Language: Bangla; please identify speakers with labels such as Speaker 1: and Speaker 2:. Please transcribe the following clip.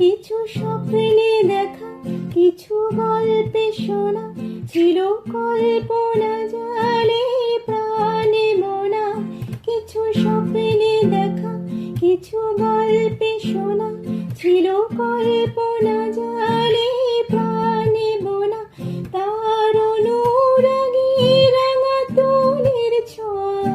Speaker 1: কিছু স্বপ্নে দেখা, কিছু গল্পে শোনা, ছিল কল্পনা জালে প্রাণে মোনা। কিছু স্বপ্নে দেখা, কিছু গল্পে শোনা, ছিল কল্পনা জালে প্রাণে বোনা তার অনুরাগী রাঙা তুলির ছোঁয়া